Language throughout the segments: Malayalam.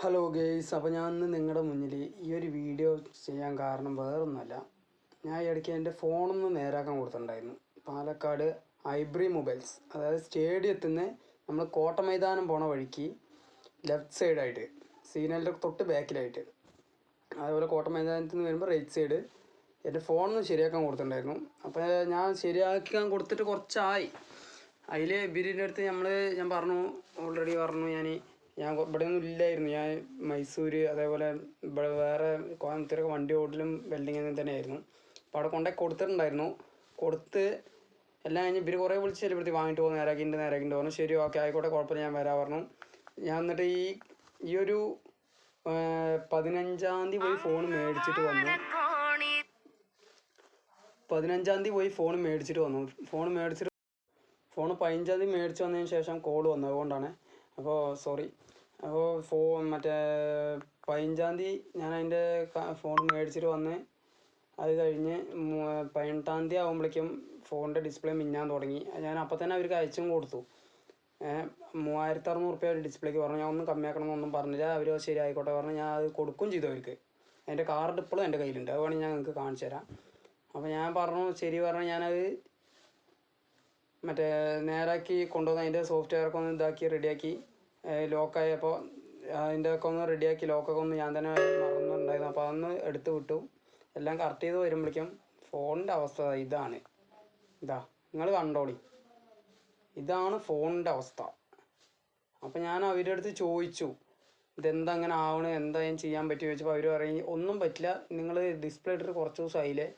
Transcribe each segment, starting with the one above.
ഹലോ ഗേയ്സ് അപ്പോൾ ഞാൻ ഇന്ന് നിങ്ങളുടെ മുന്നിൽ ഈ ഒരു വീഡിയോ ചെയ്യാൻ കാരണം വേറൊന്നുമല്ല. ഞാൻ ഇടയ്ക്ക് എന്റെ ഫോണൊന്ന് നേരാക്കാൻ കൊടുത്തിട്ടുണ്ടായിരുന്നു. പാലക്കാട് ഐബ്രി മൊബൈൽസ് അതായത് സ്റ്റേഡിയത്തിൽ നിന്ന് നമ്മൾ കോട്ട മൈതാനം പോണ വഴിക്ക് ലെഫ്റ്റ് സൈഡായിട്ട് സീനലിന്റെ തൊട്ട് ബാക്കിലായിട്ട് അതേപോലെ കോട്ട മൈതാനത്തിൽ നിന്ന് വരുമ്പോൾ റൈറ്റ് സൈഡ് എന്റെ ഫോണൊന്ന് ശരിയാക്കാൻ കൊടുത്തിട്ടുണ്ടായിരുന്നു. അപ്പോൾ ഞാൻ ശരിയാക്കാൻ കൊടുത്തിട്ട് കുറച്ചായി. അതിൽ ബിരിന്റെ അടുത്ത് നമ്മൾ ഞാൻ പറഞ്ഞു ഓൾറെഡി പറഞ്ഞു ഞാൻ ഞാൻ ഇവിടെ ഒന്നും ഇല്ലായിരുന്നു. ഞാൻ മൈസൂർ അതേപോലെ ഇവിടെ വേറെ കോയമ്പത്തൂരൊക്കെ വണ്ടി ഓടലും തന്നെ തന്നെയായിരുന്നു. അപ്പോൾ അവിടെ കൊണ്ടുപോയി കൊടുത്തിട്ടുണ്ടായിരുന്നു. കൊടുത്ത് എല്ലാം കഴിഞ്ഞ് ഇവർ കുറേ വിളിച്ച് ചെല്ലുപ്പെടുത്തി വാങ്ങിട്ട് പോകുന്ന നേരാക്കിന്റെ നേരാക്കിന്റെ പറഞ്ഞു. ശരി ഓക്കെ ആയിക്കോട്ടെ കുഴപ്പമില്ല ഞാൻ വരാൻ പറഞ്ഞു. ഞാൻ എന്നിട്ട് ഈ ഈ ഒരു പതിനഞ്ചാം തീയതി പോയി ഫോൺ മേടിച്ചിട്ട് വന്നു. പതിനഞ്ചാം തീയതി പോയി ഫോൺ മേടിച്ചിട്ട് വന്നു. ഫോൺ മേടിച്ചിട്ട് ഫോൺ പതിനഞ്ചാം തീയതി മേടിച്ച് വന്നതിന് ശേഷം കോൾ വന്നു. അതുകൊണ്ടാണ്. അപ്പോൾ സോറി. അപ്പോൾ ഫോൺ മറ്റേ പതിനഞ്ചാം തീയതി ഞാൻ അതിന്റെ ഫോൺ മേടിച്ചിട്ട് വന്ന് അത് കഴിഞ്ഞ് പതിനെട്ടാം തീയതി ആകുമ്പോഴേക്കും ഫോണിന്റെ ഡിസ്പ്ലേ മിന്നാൻ തുടങ്ങി. ഞാൻ അപ്പം തന്നെ അവർക്ക് അയച്ചും കൊടുത്തു. മൂവായിരത്തി അറുന്നൂറ് റുപ്യ ഡിസ്പ്ലേക്ക് പറഞ്ഞു. ഞാൻ ഒന്നും കമ്മിയാക്കണം എന്നൊന്നും പറഞ്ഞില്ല. അവർ ശരി ആയിക്കോട്ടെ പറഞ്ഞു. ഞാൻ അത് കൊടുക്കും ചെയ്തു അവർക്ക്. എന്റെ കാർഡ് ഇപ്പോഴും എന്റെ കയ്യിലുണ്ട്. അത് വേണമെങ്കിൽ ഞാൻ നിങ്ങൾക്ക് കാണിച്ചു തരാം. അപ്പോൾ ഞാൻ പറഞ്ഞു ശരി പറഞ്ഞു. ഞാനത് മറ്റേ നേരാക്കി കൊണ്ടുവന്ന് അതിന്റെ സോഫ്റ്റ്വെയറൊക്കെ ഒന്ന് ഇതാക്കി റെഡിയാക്കി ലോക്കായപ്പോൾ അതിന്റെ ഒക്കെ ഒന്ന് റെഡിയാക്കി ലോക്കൊക്കെ ഒന്ന് ഞാൻ തന്നെ മറന്നിട്ടുണ്ടായിരുന്നു അപ്പോൾ അതൊന്ന് എടുത്ത് വിട്ടു. എല്ലാം കറക്റ്റ് ചെയ്ത് വരുമ്പോഴേക്കും ഫോണിന്റെ അവസ്ഥ ഇതാണ്. ഇതാ നിങ്ങൾ കണ്ടോളി. ഇതാണ് ഫോണിന്റെ അവസ്ഥ. അപ്പോൾ ഞാൻ അവരുടെ അടുത്ത് ചോദിച്ചു ഇതെന്താ അങ്ങനെ ആവണ്? എന്താ ഞാൻ ചെയ്യാൻ പറ്റുമോ ചോദിച്ചപ്പോൾ അവർ പറയും ഒന്നും പറ്റില്ല. നിങ്ങൾ ഡിസ്പ്ലേ ഇട്ടിട്ട് കുറച്ച് ദിവസമായില്ലേ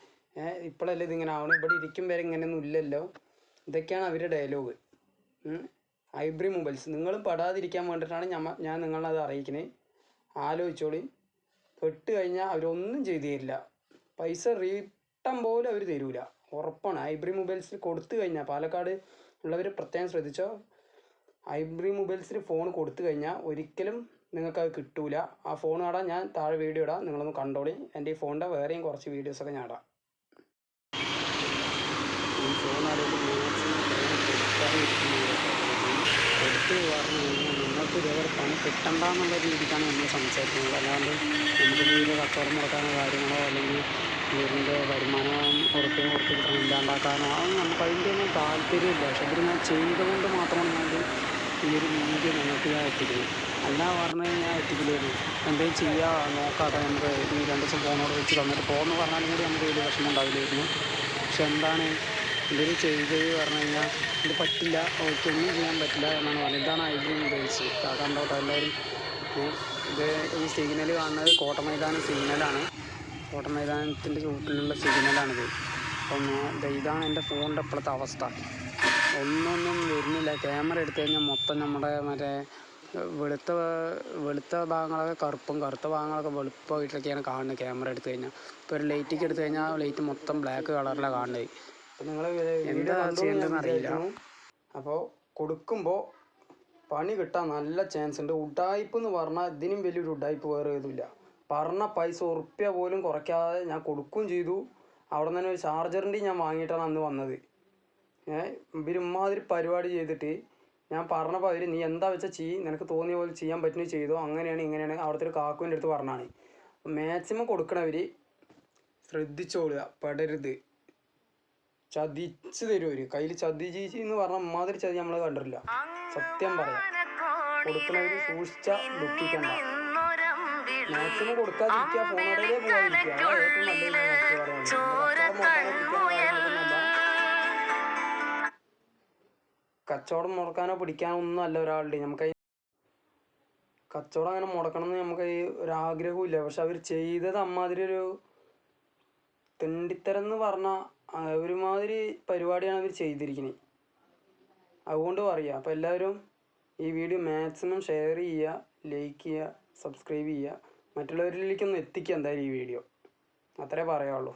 ഇപ്പോഴല്ലേ ഇതിങ്ങനെ ആവണം? ഇവിടെ ഇരിക്കും വരെ ഇങ്ങനെയൊന്നും ഇല്ലല്ലോ. ഇതൊക്കെയാണ് അവരുടെ ഡയലോഗ് ഹൈബ്രി മൊബൈൽസ് നിങ്ങൾ പെടാതിരിക്കാൻ വേണ്ടിയിട്ടാണ് ഞമ്മ ഞാൻ നിങ്ങളത് അറിയിക്കുന്നത് ആലോചിച്ചോളി. പെട്ട് കഴിഞ്ഞാൽ അവരൊന്നും ചെയ്തു തരില്ല പൈസ റീട്ടം പോലും അവർ തരൂല. ഉറപ്പാണ്. ഹൈബ്രി മൊബൈൽസിൽ കൊടുത്തു കഴിഞ്ഞാൽ പാലക്കാട് ഉള്ളവർ പ്രത്യേകം ശ്രദ്ധിച്ചോ? ഹൈബ്രി മൊബൈൽസിൽ ഫോൺ കൊടുത്തു കഴിഞ്ഞാൽ ഒരിക്കലും നിങ്ങൾക്ക് കിട്ടൂല. ആ ഫോൺ ഇടാൻ ഞാൻ താഴെ വീഡിയോ ഇടാം. നിങ്ങളൊന്ന് കണ്ടോളി. എന്റെ ഈ ഫോണിന്റെ വേറെയും കുറച്ച് വീഡിയോസൊക്കെ ഞാൻ ഇടാം ഫോൺ എടുത്ത് പറഞ്ഞു കഴിഞ്ഞാൽ നിങ്ങൾക്ക് ഇതേപോലെ പണി കിട്ടണ്ടെന്നുള്ള രീതിക്കാണ് നമ്മൾ സംസാരിക്കുന്നത്. അല്ലാണ്ട് നമുക്ക് വീട് കച്ചവടം മുടക്കാനോ കാര്യങ്ങളോ അല്ലെങ്കിൽ വീടിന്റെ വരുമാനം ഉറപ്പിന് ഉറപ്പ് കിട്ടണം ഇല്ലാണ്ടാക്കാനോ അതൊന്നും നമുക്ക് അതിന്റെ ഒന്നും താല്പര്യമില്ല. പക്ഷെ ഇത് ഞാൻ ചെയ്തുകൊണ്ട് മാത്രമാണ് ഞാൻ ഈ ഒരു വീഡിയോ നിങ്ങൾക്ക് ഞാൻ എത്തിക്കുന്നത്. അല്ല പറഞ്ഞു കഴിഞ്ഞാൽ എത്തിക്കില്ലായിരുന്നു എന്തെങ്കിലും ചെയ്യുക നോക്കാതെ നമുക്ക് ഈ രണ്ട് ദിവസം ഫോണോട് വെച്ച് തന്നിട്ട് പോകുമെന്ന് പറഞ്ഞാലും കൂടി നമുക്ക് വലിയ വിഷമം ഉണ്ടാവില്ലായിരുന്നു. പക്ഷെ എന്താണ് ഇവർ ചെയ്തത് പറഞ്ഞു കഴിഞ്ഞാൽ ഇത് പറ്റില്ല ഒന്നും ചെയ്യാൻ പറ്റില്ല എന്നാണ് പറഞ്ഞത്. ഇതാണ് ഐഡിയ മൊബൈൽസ് കണ്ടോട്ടോ എല്ലാവരും? ഇത് ഈ സിഗ്നൽ കാണുന്നത് കോട്ട മൈതാനം സിഗ്നലാണ് കോട്ട മൈതാനത്തിന്റെ ചുവട്ടിലുള്ള സിഗ്നലാണിത് അപ്പം ഇതാണ് എന്റെ ഫോണിന്റെ ഇപ്പോഴത്തെ അവസ്ഥ. ഒന്നൊന്നും വരുന്നില്ല. ക്യാമറ എടുത്തു കഴിഞ്ഞാൽ മൊത്തം നമ്മുടെ മറ്റേ വെളുത്ത വെളുത്ത ഭാഗങ്ങളൊക്കെ കറുപ്പും കറുത്ത ഭാഗങ്ങളൊക്കെ വെളുപ്പമായിട്ടൊക്കെയാണ് കാണുന്നത് ക്യാമറ എടുത്തു കഴിഞ്ഞാൽ. ഇപ്പോൾ ഒരു ലൈറ്റൊക്കെ എടുത്തു കഴിഞ്ഞാൽ ലൈറ്റ് മൊത്തം ബ്ലാക്ക് കളറിലാണ് കാണുന്നത്. നിങ്ങൾ അറിയില്ല. അപ്പോൾ കൊടുക്കുമ്പോൾ പണി കിട്ടാൻ നല്ല ചാൻസ് ഉണ്ട്. ഉഡായിപ്പ് എന്ന് പറഞ്ഞാൽ ഇതിനും വലിയൊരു ഉഡായിപ്പ് വേറെ ഏതുമില്ല. പറഞ്ഞ പൈസ ഉറുപ്പ്യ പോലും കുറയ്ക്കാതെ ഞാൻ കൊടുക്കുകയും ചെയ്തു. അവിടെ നിന്ന് തന്നെ ഒരു ചാർജറിന്റെയും ഞാൻ വാങ്ങിയിട്ടാണ് അന്ന് വന്നത്. ഏഹ് ഇവരുമാതിരി പരിപാടി ചെയ്തിട്ട് ഞാൻ പറഞ്ഞപ്പോൾ അവർ നീ എന്താ വെച്ചാൽ ചെയ്യ് നിനക്ക് തോന്നിയ പോലെ ചെയ്യാൻ പറ്റുന്ന ചെയ്തോ അങ്ങനെയാണ് ഇങ്ങനെയാണ് അവിടുത്തെ ഒരു കാക്കുവിന്റെ അടുത്ത് പറഞ്ഞാണ്. മാക്സിമം കൊടുക്കണവർ ശ്രദ്ധിച്ചോളുക പെടരുത്. ചതിച്ച് തരും അവർ കയ്യിൽ ചതി ചീച്ചി എന്ന് പറഞ്ഞ അമ്മാതിരി ചതി നമ്മൾ കണ്ടിട്ടില്ല. സത്യം പറയാം. കൊടുക്കണവര് സൂക്ഷിച്ച ദുഃഖിക്കണ്ട. മാക്സിമം കൊടുക്കാതിരിക്കുക ഫോണോടേ. കച്ചവടം മുടക്കാനോ പിടിക്കാനോ ഒന്നും അല്ല ഒരാളുടെ. നമുക്ക് കച്ചവടം അങ്ങനെ മുടക്കണം എന്ന് നമുക്ക് ഒരു ആഗ്രഹവും ഇല്ല പക്ഷെ അവർ ചെയ്തത് അമ്മാതിരി ഒരു തെണ്ടിത്തരം എന്ന് പറഞ്ഞാൽ ഒരുമാതിരി പരിപാടിയാണ് അവർ ചെയ്തിരിക്കുന്നത് അതുകൊണ്ട് പറയുക അപ്പോൾ എല്ലാവരും ഈ വീഡിയോ മാക്സിമം ഷെയർ ചെയ്യുക ലൈക്ക് ചെയ്യുക സബ്സ്ക്രൈബ് ചെയ്യുക. മറ്റുള്ളവരിലേക്കൊന്ന് എത്തിക്കുക എന്തായാലും ഈ വീഡിയോ. അത്രേ പറയാനുള്ളൂ.